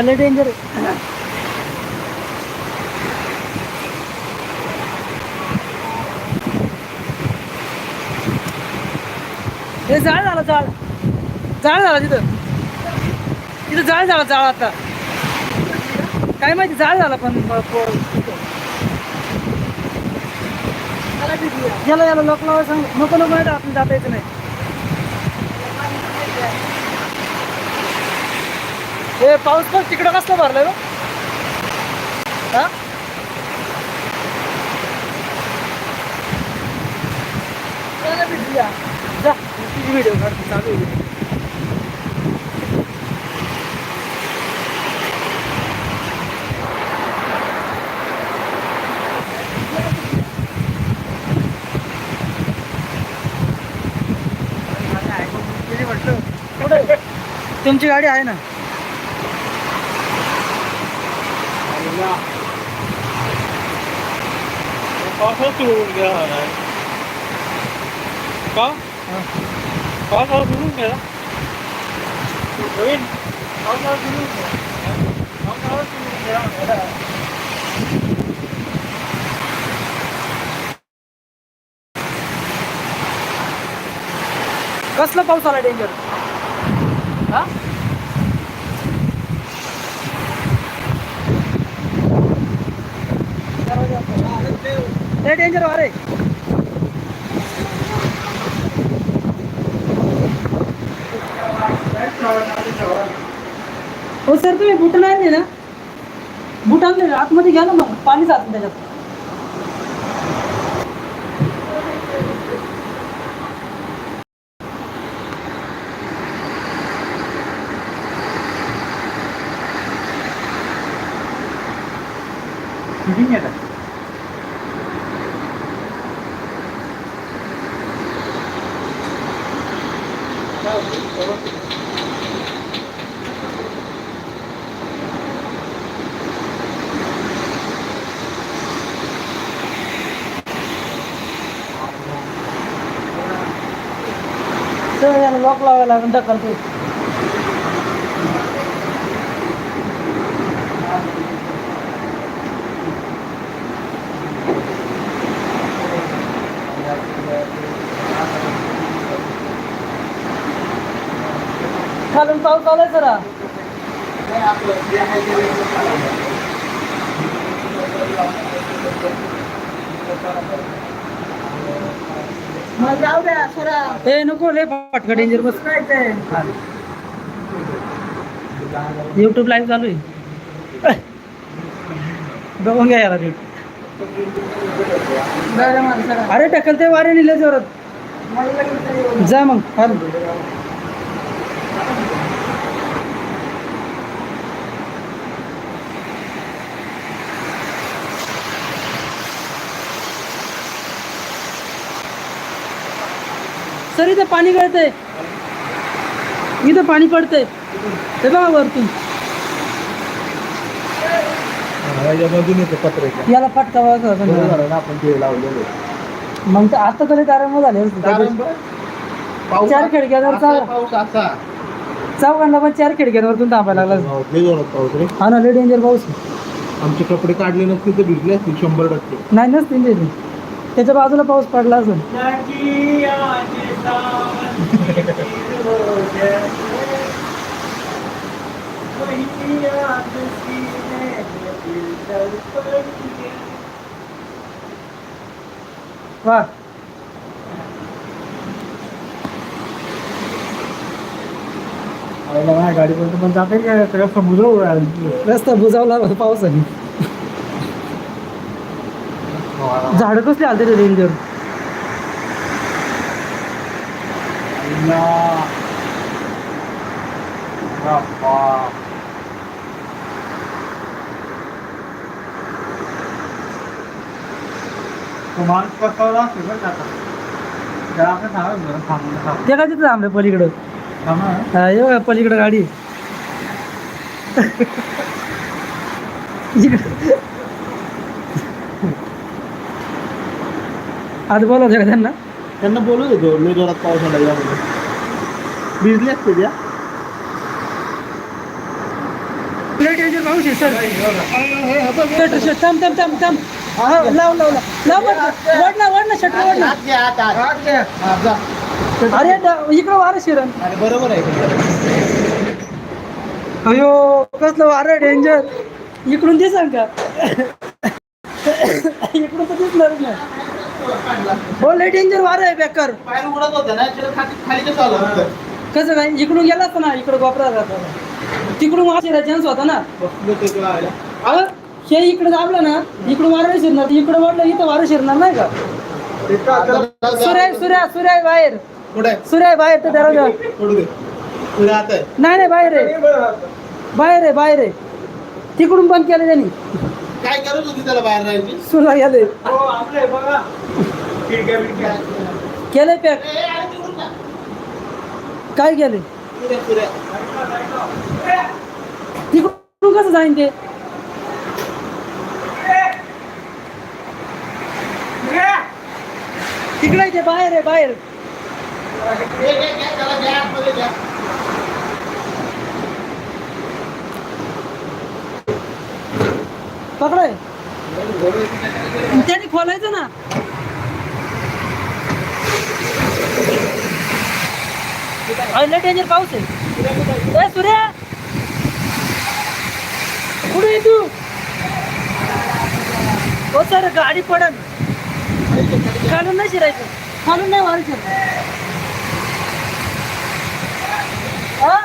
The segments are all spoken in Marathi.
झालं डेंजर हे जाळ झालं जाळ. जाळ झाला तिथं. तिथं जाळ झाला जाळ आता. काय माहिती जाळ झाला पण प- प- याला याला लोक लावा सांग. नको नको नाही आपण जाता येत नाही. हे पाऊस पण तिकडं कसला भरलाय बघ. हा. जा व्हिडिओ काढतो चालू? तुमची गाडी आहे ना? पावसाळा सुरू होऊन गेला हा नाही. का पावसाळा सुरू होऊन गेला नवीन पावसाळा सुरू होऊन गेला पावसाळा सुरू होऊन गेला कसला पाऊस आला डेंजर हा ते डेंजर अरे हो सर तुम्ही बुट नाही आणले ना? बुट आणले ना आतमध्ये घ्या ना मग पाणी जात। त्याच्यात शूटिंग आहे त्याला लॉक लावायला लागेल ढकल ढकलतो खालून पाऊस आलाय जरा. मग जाऊ द्या सरा. ए नको लय फाटका डेंजर बस. युट्यूब लाईव्ह चालू आहे. बघून घ्या याला नीट. बरं मग अरे ढकलते वारे निले जोरात. जा मग खाल सर इथं पाणी गळतंय. इथं पाणी पडतंय. ते बघा वरतून. याला फटका बघा बंद. आपण ते लावलेलं. मग तर आता तरी कारण झाले चार खिडक्यांवर चाव पाऊस असा चौघांना पण चार खिडक्यांवरतून थांबायला लागला. लय जोरात पाऊस रे. हा ना लय डेंजर पाऊस. आहे. आमचे कपडे काढले नसते तर भिजले असतील शंभर टक्के. नाही नसतील ते त्याच्या बाजूला पाऊस पडला असेल वा. गाडीपर्यंत पण जाते का? सगळं समुद्र उडाला रस्ता बुजावला पावसाने झाडं कसली आलते रे डेंजर माणूस कसावला असेल बरं का आता. त्याला आपण सांगायचं जरा थांबून थांब. ते काय तिथं थांबलं पलीकडं? ये पलीकडं गाडी. इकडं. आज बोलावं का त्यांना? त्यांना बोलू देतो. लय जोरात पाऊस आला यामध्ये भिजले असते त्या सर थांब थांब थांब थांब. लाव लाव लाव. शटर. अरे इकडं वारं शिरण. अरे बरोबर आहे. अयो कसलं वारं डेंजर इकडून दिसाल का? इकडून तर दिसणारच नाही. हो लय डेंजर वारं आहे बेकार बाहेर उघडत होतं ना त्याला खाली खाली कसं आलं? होतं कसं काय? इकडून गेला असता ना इकडं जाता. तिकडून वाशिरा चान्स होता ना. अगं हे इकडे दाबलं ना इकडून वारं शिरणार इकडे वाढलं इथं वारं शिरणार नाही का? सूर्य सूर्या सूर्य बाहेर. सूर्य बाहेर तर नाही नाही बाहेर आहे. बाहेर आहे बाहेर आहे. तिकडून बंद केलं त्यांनी. काय करत होती त्याला बाहेर राहायची? गेले. हो आपले बघा. खिडक्या बिडक्या केलंय पॅक? ए, अरे तिकडून जा. काय केले. तिकडून कसं जाईन ते? तिकडे ते बाहेर आहे बाहेर. घे, घे, घे, त्याला घ्या, आतमध्ये घ्या. पकडाय. त्याने खोलायचं ना. अरे डेंजर पाऊस आहे. सूर्या. कुठे तू? हो सर गाडी पडन. खालून नाही शिरायचं. खालून नाही मारायचं हा?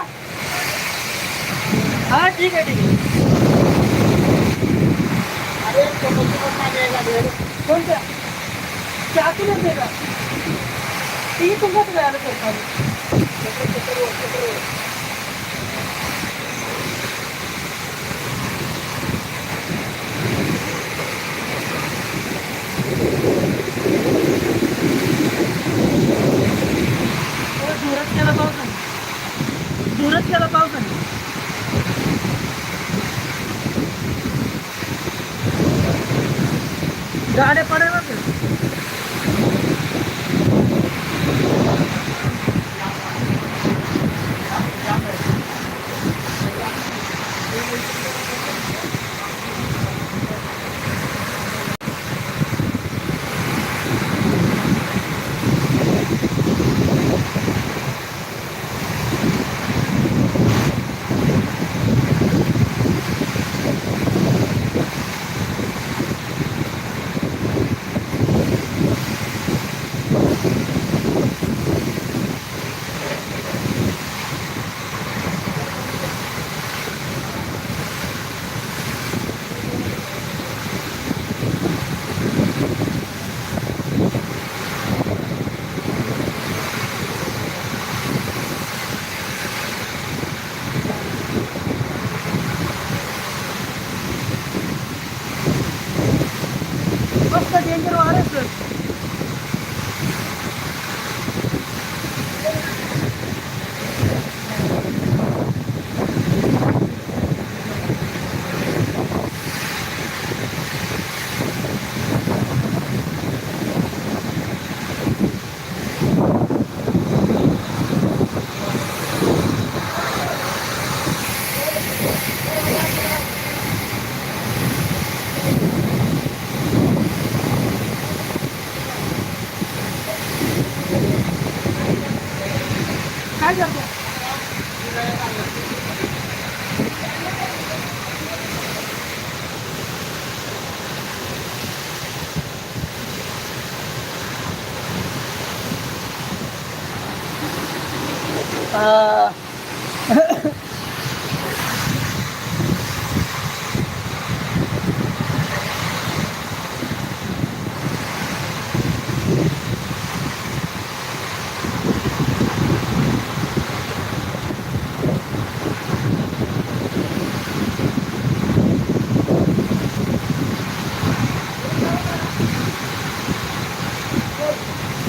हा ठीक आहे ठीक आहे. अरे, समोरची पण मागे कोणत्या ते आतूनच आहे ती तुमच्याच वेळाला सर धुरच केला पावसाने धुरच केला पावसाने Daan na pa naman आ,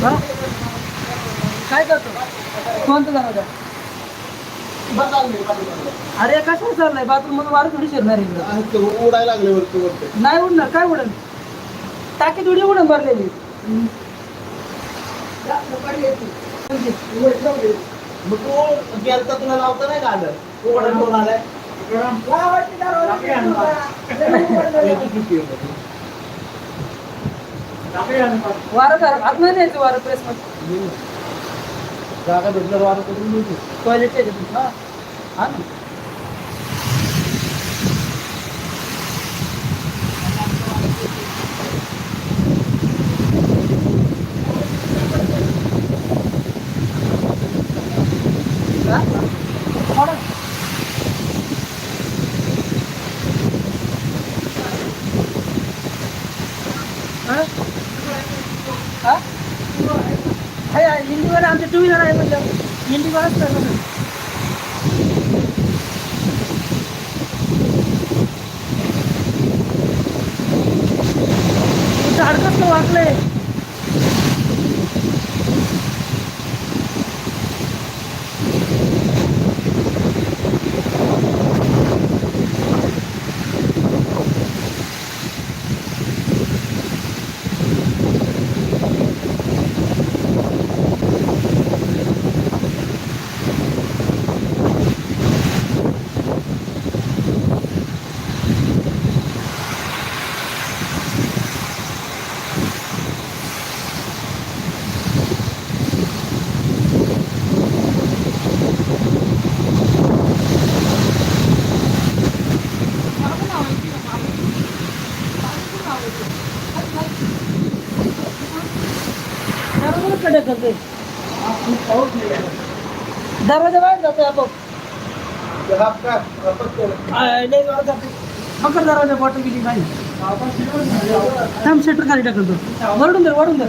हा? काय करतो कोणतं जाणार बस आलं, बस आलं. अरे कशाला चाललंय? बाथरूममध्ये वारं थोडी शिरणार इकडं आ, ते उडायला लागले वरती वरती. नाही उडणार काय उडन? टाकी थोडी उडन भरलेली. मग तू गेलता तुला लावता नाही का आलं? तू उडायला आलाय. वारं आतमध्ये न्यायचं वारं प्रेसमध्ये जागा भेटल्यावर वारं करून देऊ टॉयलेट हा. हा ना हा? हो ना. हा? हा? आहे, आहे. इंडिगोवर आमच्या टू व्हीलर आहे म्हणजे इंडिगो असतं ना झाड कसं वाकलंय दरवाजा कडे करते. दरवाजा बाहेर जातो आपण मकर दरवाजा बॉटल गेली नाही थांब शटर खाली टाकतो वरडून दर वरडून दर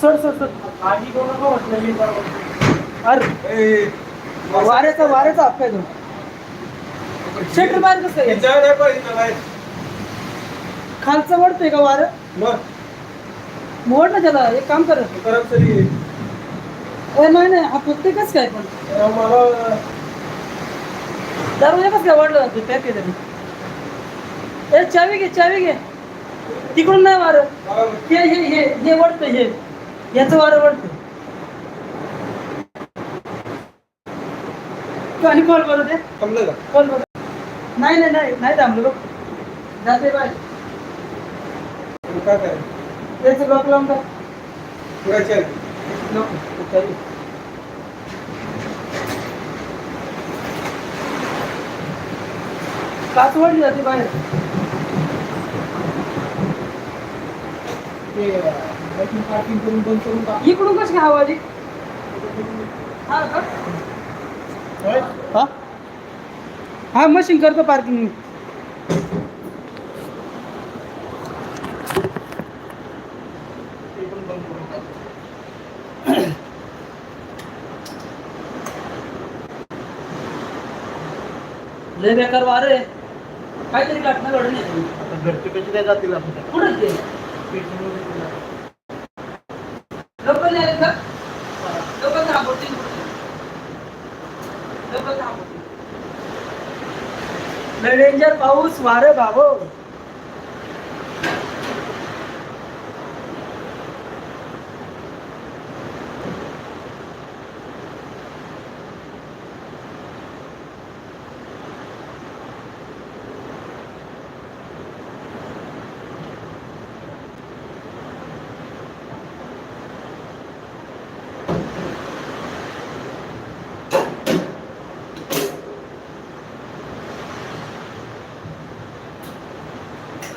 सोड सोड सोड. अरे वाऱ्याचा वाऱ्याचा हात आहे तो. शटर बाहेर कसं आहे? खालचं वडतोय का वारं? मोड ना त्याला एक काम कर. ए, नाही नाही हा फक्त कस काय पण. दरवाजा कस काय वाढलं जातो आहे तरी ए चावी घे चावी घे. तिकडून नाही वारं. हे हे हे हे वडतं हे. याचं वारं वडतं तू आणि कॉल करू दे. कॉल करू नाही नाही नाही नाही थांबलो बघ. जाते बाय त्याचं लॉक लावून टाक. नको चावी काच वाढली जाते बाहेर. पार्किंग करून बंद करून टाक. इकडून कशी काय आवाज येईल? हा का? हा हा मशीन करतो पार्किंग लय बेकार वार आहे. काहीतरी घटना घडून येते आता घरचे कसे काय जातील आपल्या कुठे ते लोकल नाही आले का? रेंजर पाऊस वारं भाव.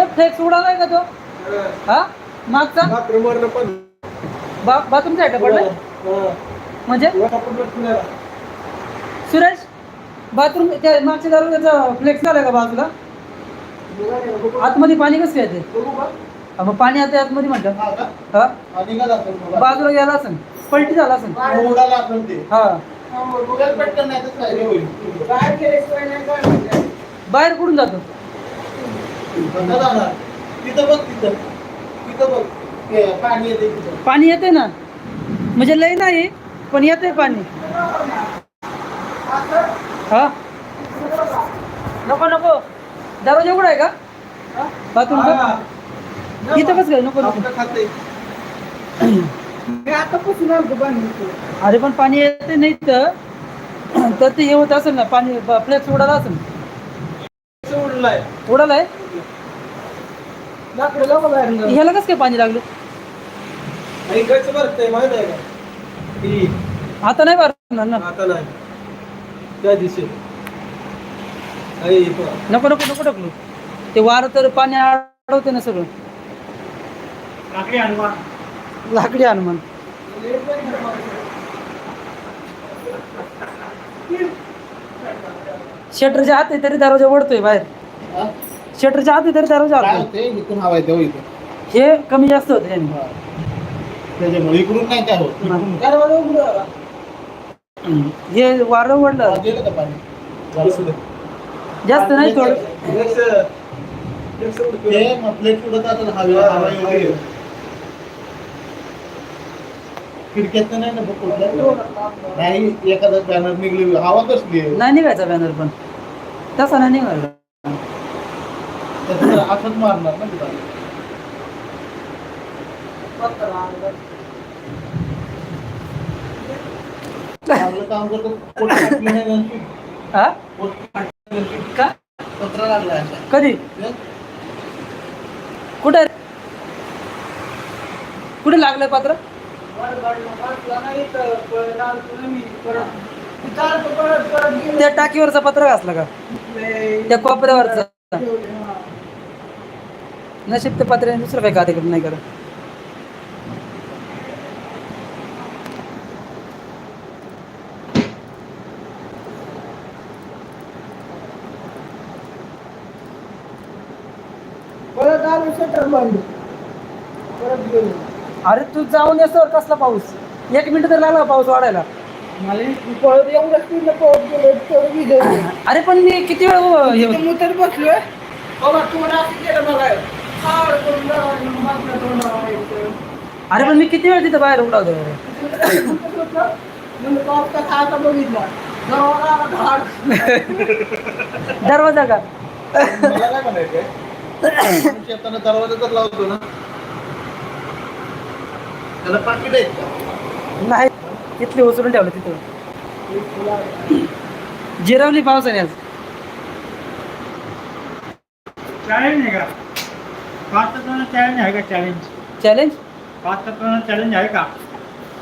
ते फ्लेक्स उडालाय का तो? हा? मागचा? पण. बा बाथरूमचा आहे का पडला म्हणजे? सुरेश बाथरूम त्या मागच्या दरवाजाचा फ्लेक्स झाला का बाजूला? आतमध्ये पाणी कसं येते? हा, मग पाणी आता आतमध्ये म्हणतात. हा. बाजूला गेला असेल. पलटी झाला असेल. हा. बाहेर कुठून जातो? जाणार. तिथं बघ तिथं. तिथं बघ. ते पाणी येते तिथं. पाणी येते ना? म्हणजे लय नाही पण येते पाणी. हा? नको नको. दरवाजा उघडा आहे का? बाथरूमचा? इथं कसं काय नको नको. आपलं खाते मी आतापासून आलो बांधतो अरे पण पाणी येते नाही तर तर ते हे होत असेल ना पाणी फ्लेक्स उडाला असेल. उडलाय. उडालाय? ह्याला कसं काय पाणी लागलं? आता नाही भरणार ना. आता नाही. त्या दिवशी. नको नको नको टाकलो ते वारं तर पाणी अडवते ना सगळं. लाकडी हनुमान. लाकडी हनुमान. शटरच्या आत आहे तरी दरवाजा ओढतोय बाहेर. हा? शटरच्या आत तरी दरवाजा काय हलतोय. होते इथून हवा येते हो इथून हे कमी जास्त होते. त्याच्यामुळे इकडून नाही काय होत इकडून दरवाजा उघडा झाला. हे वारं ओढलं गेलं का पाणी झालं सुद्धा. जास्त नाही थोडं ते मग प्लेट उडत आता हवा हवा एवढी आहे. खिडक्यात नाही ना बघ कुठल्या. नाही एखादा बॅनर निघली हवा कसली आहे? नाही निघायचा बॅनर पण तसा नाही निघायला असंच मारणार ना तिथं. काम करतो. पत्रा लागला. कधी? कुठे? कुठे लागलंय पात्र? त्या टाकीवरचा पत्र घासला का? त्या कोपऱ्यावरचा. नशीब ते पत्र्याने दुसरं काही कार्यक्रम नाही करत. परत आलो शटर बंद. परत गेलो. अरे तू जाऊन येसवर कसला पाऊस? एक मिनिट तर लागला पाऊस वाढायला. मला इतकी पळत एवढं स्पीडनं पळत गेलो तेवढं विजय अरे पण मी किती वेळ हे मुतर बसलोय. बाबा तुम्हाला असं केलं अरे पण मी किती वेळ तिथं बाहेर उभा होतो दरवाजा का? शेताना दरवाजा तर लावतो ना त्याला पाकिट आहेत नाही तिथली उचलून ठेवलं तिथं. जिरवली पावसाने आज. चॅलेंज नाही का पाच तत्वांना चॅलेंज आहे का चॅलेंज चॅलेंज पाच तत्वांना चॅलेंज आहे का?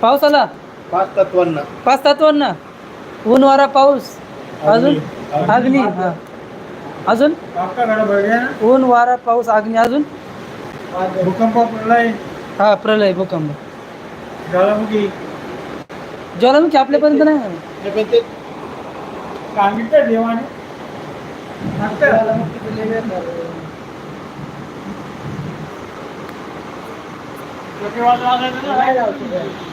पाऊस आला पाच तत्वांना. पाच तत्वांना? ऊन वारा पाऊस? अजून? अग्नी. हा. अजून? ना? ऊन वारा पाऊस अग्नी अजून? भूकंप प्रलय. हा प्रलय भूकंप. ज्वालामुखी. ज्वालामुखी आपल्यापर्यंत नाही आलं. हे पण ते सांगितलं देवाने सांगतं. ಜ್ಯೋತಿ